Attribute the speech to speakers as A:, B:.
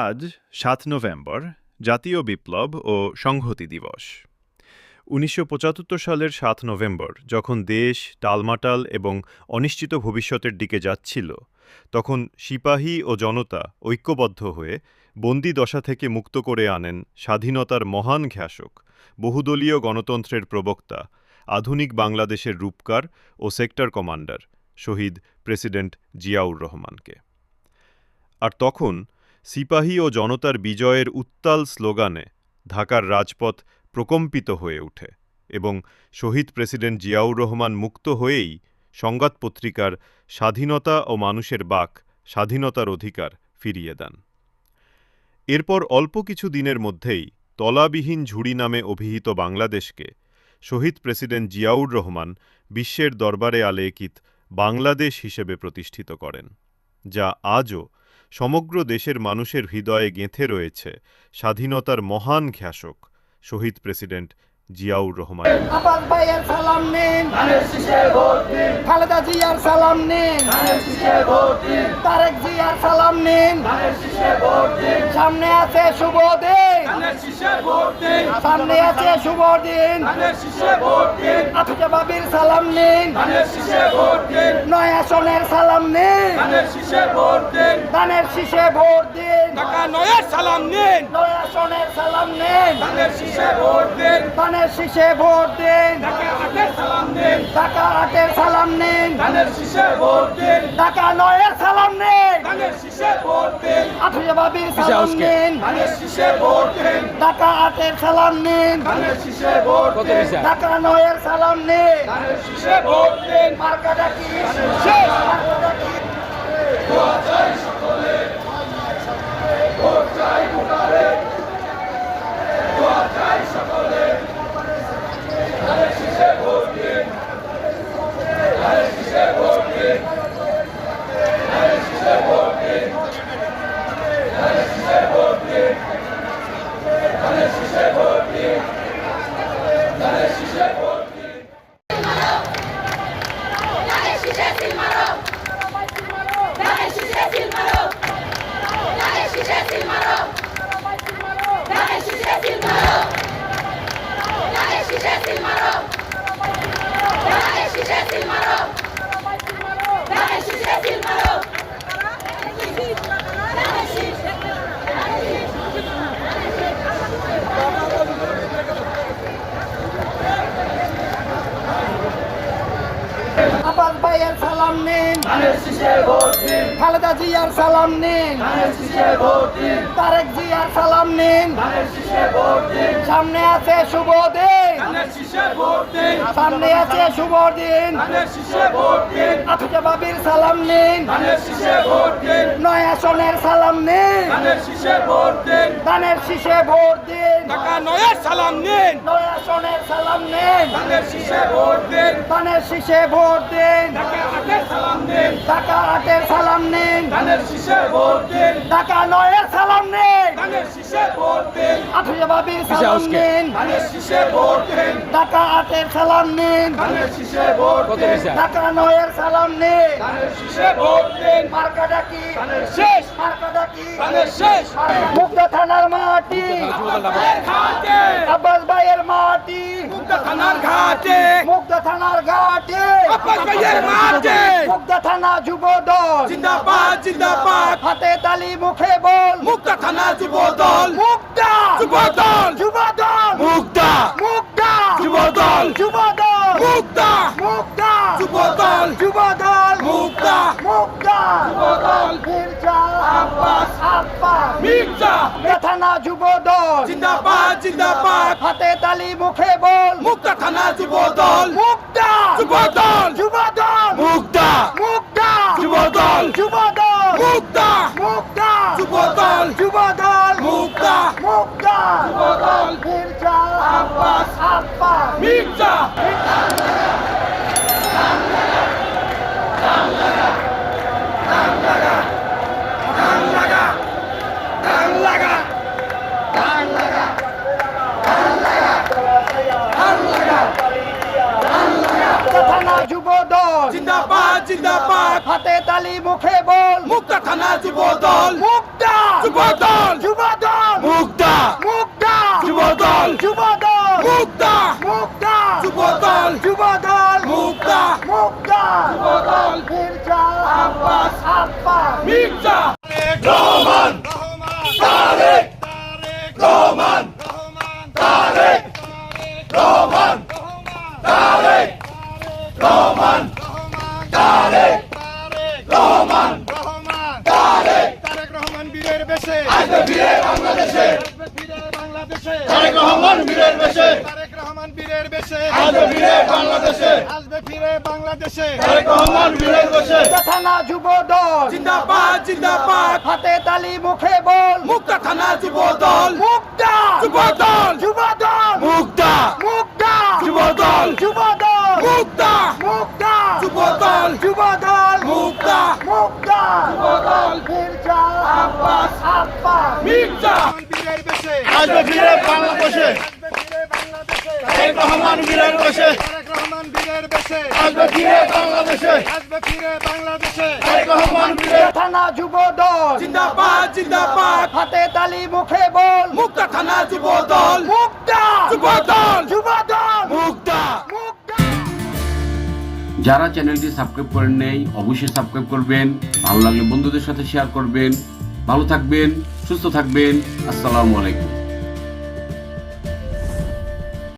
A: আজ সাত নভেম্বর, জাতীয় বিপ্লব ও সংহতি দিবস। উনিশশো পঁচাত্তর সালের সাত নভেম্বর, যখন দেশ টালমাটাল এবং অনিশ্চিত ভবিষ্যতের দিকে যাচ্ছিল, তখন সিপাহী ও জনতা ঐক্যবদ্ধ হয়ে বন্দি দশা থেকে মুক্ত করে আনেন স্বাধীনতার মহান ঘ্যাসক, বহুদলীয় গণতন্ত্রের প্রবক্তা, আধুনিক বাংলাদেশের রূপকার ও সেক্টর কমান্ডার, শহীদ প্রেসিডেন্ট জিয়াউর রহমানকে। আর তখন সিপাহী ও জনতার বিজয়ের উত্তাল স্লোগানে ঢাকার রাজপথ প্রকম্পিত হয়ে ওঠে এবং শহীদ প্রেসিডেন্ট জিয়াউর রহমান মুক্ত হয়েই সংবাদ পত্রিকার স্বাধীনতা ও মানুষের বাক স্বাধীনতার অধিকার ফিরিয়ে দেন। এরপর অল্প কিছু দিনের মধ্যেই তলাবিহীন ঝুড়ি নামে অভিহিত বাংলাদেশকে শহীদ প্রেসিডেন্ট জিয়াউর রহমান বিশ্বের দরবারে আলেকিত বাংলাদেশ হিসেবে প্রতিষ্ঠিত করেন, যা আজও সমগ্র দেশের মানুষের হৃদয়ে গেঁথে রয়েছে স্বাধীনতার মহান ঘ্যাসক শহীদ প্রেসিডেন্ট জিয়াউর রহমান।
B: আব্বাস ভাইয়ের সালাম নিন। খালেদা জিয়ার সালাম নিন। তারেক জিয়ার সালাম নিন। সামনে আছে শুভ দিন। সামনে আছে শুভ দিন। বাবির সালাম নিন। নয় আসনের সালাম নিন। ধানের শীষে ভোট দিন।
C: নয়ের সালাম নিন।
B: নয় আসনের সালাম নিন।
C: ধানের শীষে ভোট দিন।
B: ধানের শীষে ভোট দিন। ঢাকা আটের সালাম নিন। ঢাকা নয়ের সালাম নিন
C: ধানের শীষে ভোট দিন
B: বাবির সালাম নিন।
C: ধানের শীষে ভোট দিন।
B: ঢাকা আটের সালাম নিন।
C: ধানের শীষে ভোট দিন।
B: ঢাকা নয়ের সালাম নিন।
C: ধানের শীষে ভোট দিন।
B: মার্কাটা কি? Check. খালেদা জিয়ার সালাম নিন। তারেক জিয়ার সালাম নিন। সামনে আছে শুভ দিন সামনে আছে শুভ দিন আফিজা বাবির সালাম নিন। নয় আসনের সালাম নিন।
C: ধানের শীষে ভোট দিন। নয়ের সালাম নিন।
B: নয় আসনের সালাম নিন।
C: ধানের শীষে ভোট দিন।
B: ধানের শীষে ভোট দিন। ঢাকা আটের সালাম নিন
C: ধানের শীষে ভোট দিন।
B: ঢাকা নয়ের সালাম নিন
C: ধানের শীষে ভোট দিন।
B: আফিজা বাবির সালাম নিন
C: ধানের শীষে ভোট দিন।
B: ঢাকা আটের সালাম নিন
C: ধানের শীষে ভোট দিন।
B: ঢাকা নয়ের সালাম নিন
C: ধানের শীষে ভোট দিন।
B: মার্কাটা কি
C: ধানের শেষ।
B: মার্কাটা কি
C: ধানের শেষ।
B: মুক্ত থানার মাটি।
C: ঘাটে।
B: আব্বাস ভাইয়ের মাটি।
C: মুক্ত থানার ঘাটে।
B: মুক্ত থানার ঘাটে।
C: আব্বাস ভাইয়ের মাঠে
B: মুক্ত থানা যুব দল।
C: জিন্দাবাদ জিন্দাবাদ।
B: হাতে তালি মুখে বল।
C: মুক্ত থানা যুব দল।
B: মুক্তা।
C: যুব দল।
B: যুব দল।
C: মুক্তা।
B: মুক্তা।
C: যুব দল।
B: যুব দল।
C: মুক্তা।
B: মুক্তা।
C: যুব দল
B: যুব দল
C: মুক্তা
B: মুক্তা
C: যুব দল
B: মির্জা
C: আব্বাস
B: আব্বাস
C: মির্জা
B: থানা যুব দল
C: জিন্দাবাদ জিন্দাবাদ।
B: হাতে তালি মুখে বল
C: মুক্ত থানা যুব দল
B: মুক্তা
C: যুব দল
B: যুব দল
C: মুক্তা
B: মুক্তা
C: যুব দল
B: যুব দল
C: মুক্তা
B: মুক্তা
C: যুব দল
B: যুব দল
C: মুক্তা
B: মুক্তা
C: যুব দল
B: মির্জা
C: আব্বাস
B: আব্বাস
C: মির্জা।
B: থানা যুব দল
C: জিন্দাবাদ জিন্দাবাদ।
B: হাতে তালি মুখে বল।
C: মুক্ত থানা যুবদল।
B: মুক্তা।
C: যুবদল।
B: যুবদল।
C: মুক্তা।
B: মুক্তা।
C: যুবদল।
B: যুবদল।
C: মুক্তা।
B: মুক্তা।
C: যুবদল।
B: যুবদল।
C: মুক্তা।
B: মুক্তা।
C: যুবদল।
B: মির্জা।
C: আব্বাস।
B: আব্বাস।
C: মির্জা রহমান তারেক রহমান তারেক রহমান তারেক রহমান তারেক রহমান তারেক
D: তারেক রহমান বীরের বেশে
C: আসবে ফিরে বাংলাদেশে
D: আসবে ফিরে বাংলাদেশে
C: তারেক রহমান বীরের
D: তারেক রহমান বীরের বেশে।
C: আসবে ফিরে বাংলাদেশে।
D: আসবে ফিরে বাংলাদেশে।
C: তারেক রহমান বীরের বেশে।
B: থানা যুবদল
C: জিন্দাবাদ জিন্দাবাদ।
B: হাতে তালি মুখে বল।
C: মুক্তা থানা যুবদল
B: মুক্তা।
C: যুবদল
B: যুবদল
C: মুক্তা।
B: মুক্তা।
C: যুবদল
B: যুবদল
C: মুক্তা।
B: মুক্তা।
C: যুবদল
B: যুবদল
C: মুক্তা।
B: মুক্তা।
C: যুবদল
B: মির্জা।
C: আব্বাস।
B: আব্বাস।
C: মির্জা।
D: বীরের বেশে।
C: আসবে ফিরে বাংলাদেশে। রহমান বীরের বেশে।
D: রহমান বীরের বেশে।
C: আসবে ফিরে বাংলাদেশে।
D: আসবে ফিরে বাংলাদেশে।
C: তারেক রহমান বীরের
B: থানা যুবদল
C: জিন্দাবাদ জিন্দাবাদ।
B: হাতে তালি মুখে বল।
C: মুক্তা থানা যুবদল
B: মুক্তা।
C: যুবদল
B: যুবদল
C: মুক্তা।
B: মুক্তা।
E: যারা চ্যানেলটি সাবস্ক্রাইব করেন নেই অবশ্যই সাবস্ক্রাইব করবেন। ভালো লাগলে বন্ধুদের সাথে শেয়ার করবেন। ভালো থাকবেন সুস্থ থাকবেন। আসসালামু আলাইকুম।